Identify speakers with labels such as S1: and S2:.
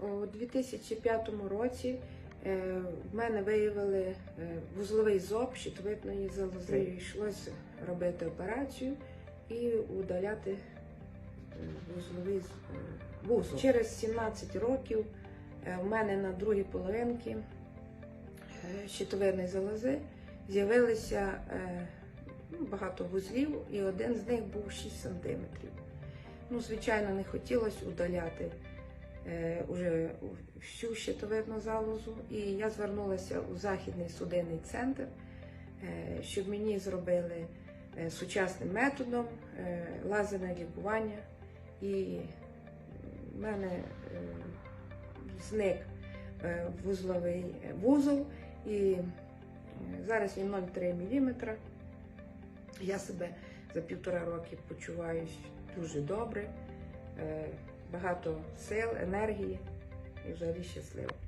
S1: У 2005 році е, в мене виявили е, вузловий зоб щитовидної залози. Йшлося робити операцію і удаляти е, вузловий вузол. Через 17 років в мене на другій половинці щитовидної залози з'явилися ну, багато вузлів, і один з них був 6 сантиметрів. Ну, звичайно, не хотілося удаляти уже всю щитовидну залозу. І я звернулася у Західний судинний центр, е, щоб мені зробили е, сучасним методом е, лазерне лікування. І в мене е, зник е, вузловий е, вузол, і е, зараз він 0,3 мм. Я себе за півтора роки почуваюсь дуже добре, е, багато сил, енергії і взагалі щаслива.